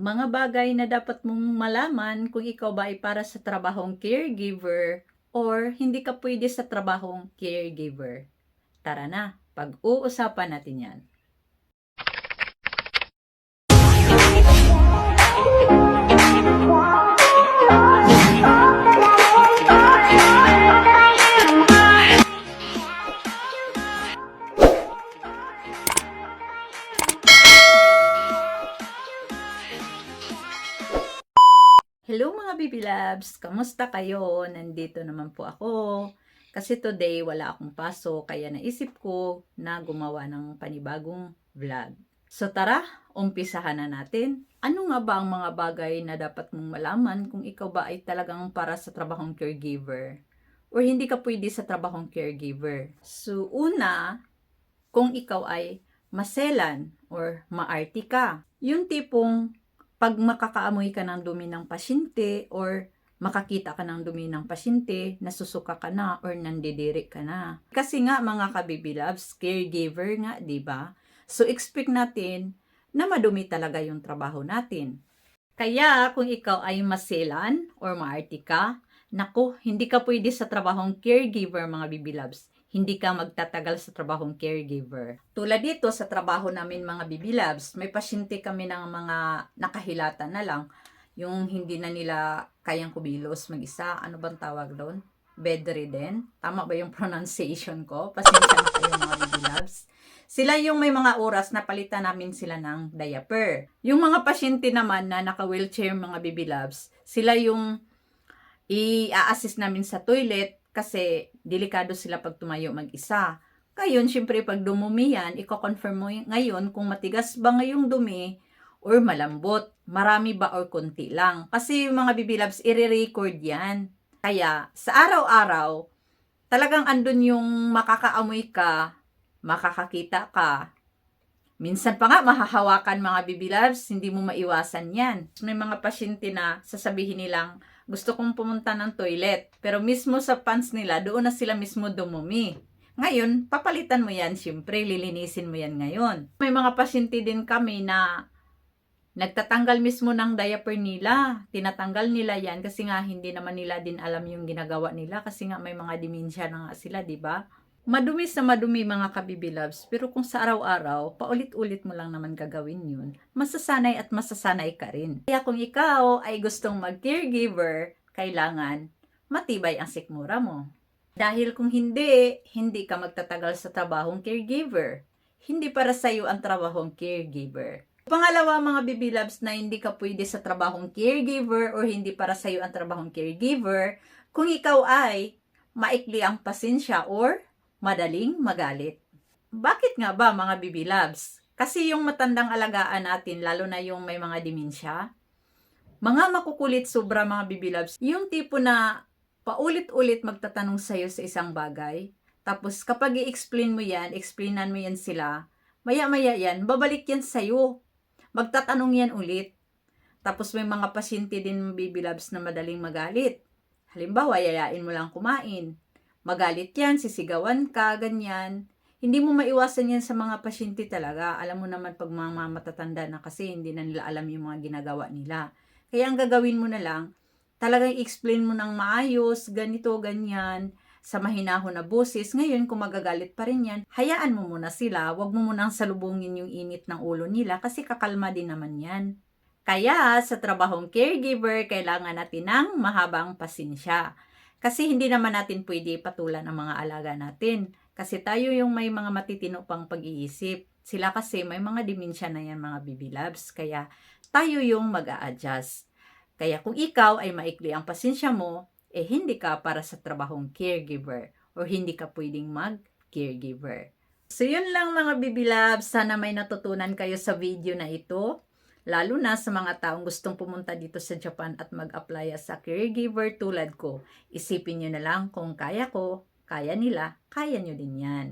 Mga bagay na dapat mong malaman kung ikaw ba ay para sa trabahong caregiver or hindi ka pwede sa trabahong caregiver. Tara na, pag-uusapan natin yan. Hello mga Bibi Labs! Kamusta kayo? Nandito naman po ako. Kasi today wala akong paso kaya naisip ko na gumawa ng panibagong vlog. So tara, umpisahan na natin. Ano nga ba ang mga bagay na dapat mong malaman kung ikaw ba ay talagang para sa trabahong caregiver? Or hindi ka pwede sa trabahong caregiver? So una, kung ikaw ay maselan or maarti ka. Yung tipong pag makakaamoy ka ng dumi ng pasyente or makakita ka ng dumi ng pasyente, nasusuka ka na or nandidiri ka na. Kasi nga mga kabibi loves, caregiver nga, di ba? So expect natin na madumi talaga yung trabaho natin. Kaya kung ikaw ay masilan or maarti ka, naku, hindi ka pwede sa trabahong caregiver mga bibi loves hindi ka magtatagal sa trabahong caregiver. Tulad dito sa trabaho namin mga bibi labs, may pasyente kami ng mga nakahilata na lang, yung hindi na nila kayang kumilos mag-isa. Ano bang tawag doon? Bedridden? Tama ba yung pronunciation ko? Pasensya na kayo mga bibi labs. Sila yung may mga oras na palitan namin sila ng diaper. Yung mga pasyente naman na naka-wheelchair mga loves, sila yung i-assist namin sa toilet kasi delikado sila pag tumayo mag-isa. Ngayon, syempre pag dumumi yan, i-confirm mo ngayon kung matigas ba ngayong dumi or malambot. Marami ba or konti lang. Kasi mga loves, i-record yan. Kaya sa araw-araw, talagang andun yung makakaamoy ka, makakakita ka. Minsan pa nga mahahawakan mga loves, hindi mo maiwasan yan. May mga pasyente na sasabihin nilang, gusto kong pumunta ng toilet. Pero mismo sa pants nila, doon na sila mismo dumumi. Ngayon, papalitan mo yan, syempre, lilinisin mo yan ngayon. May mga pasyente din kami na nagtatanggal mismo ng diaper nila. Tinatanggal nila yan kasi nga hindi naman nila din alam yung ginagawa nila kasi nga may mga dimensya na nga sila, di ba? Madumi sa madumi mga kabibi loves, pero kung sa araw-araw, paulit-ulit mo lang naman gagawin yun, masasanay at masasanay ka rin. Kaya kung ikaw ay gustong mag-caregiver, kailangan matibay ang sikmura mo. Dahil kung hindi, hindi ka magtatagal sa trabahong caregiver. Hindi para sa iyo ang trabahong caregiver. Pangalawa, mga loves na hindi ka pwede sa trabahong caregiver or hindi para sa iyo ang trabahong caregiver, kung ikaw ay maikli ang pasensya or madaling magalit. Bakit nga ba mga loves? Kasi yung matandang alagaan natin, lalo na yung may mga dimensya, mga makukulit sobra mga loves, yung tipo na paulit-ulit magtatanong sa'yo sa isang bagay, tapos kapag i-explain mo yan, explainan mo yan sila, maya-maya yan, babalik yan sa'yo. Magtatanong yan ulit. Tapos may mga pasyente din baby loves na madaling magalit. Halimbawa, yayain mo lang kumain magalit yan, sisigawan ka, ganyan. Hindi mo maiwasan yan sa mga pasyente talaga. Alam mo naman pag mga matatanda na kasi hindi na nila alam yung mga ginagawa nila. Kaya ang gagawin mo na lang, talagang explain mo ng maayos, ganito, ganyan, sa mahinahon na boses. Ngayon, kung magagalit pa rin yan, hayaan mo muna sila. Huwag mo munang salubungin yung init ng ulo nila kasi kakalma din naman yan. Kaya sa trabahong caregiver, kailangan natin ng mahabang pasensya. Kasi hindi naman natin pwede patulan ang mga alaga natin. Kasi tayo yung may mga matitino pang pag-iisip. Sila kasi may mga dimensya na yan mga loves. Kaya tayo yung mag adjust Kaya kung ikaw ay maikli ang pasensya mo, eh hindi ka para sa trabahong caregiver or hindi ka pwedeng mag-caregiver. So yun lang mga loves. Sana may natutunan kayo sa video na ito. Lalo na sa mga taong gustong pumunta dito sa Japan at mag-apply as a caregiver tulad ko. Isipin nyo na lang kung kaya ko, kaya nila, kaya nyo din yan.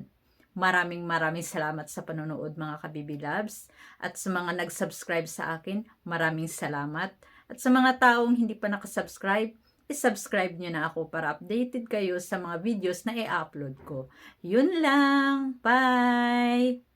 Maraming maraming salamat sa panonood mga kabibi loves. At sa mga nag-subscribe sa akin, maraming salamat. At sa mga taong hindi pa nakasubscribe, isubscribe nyo na ako para updated kayo sa mga videos na i-upload ko. Yun lang. Bye!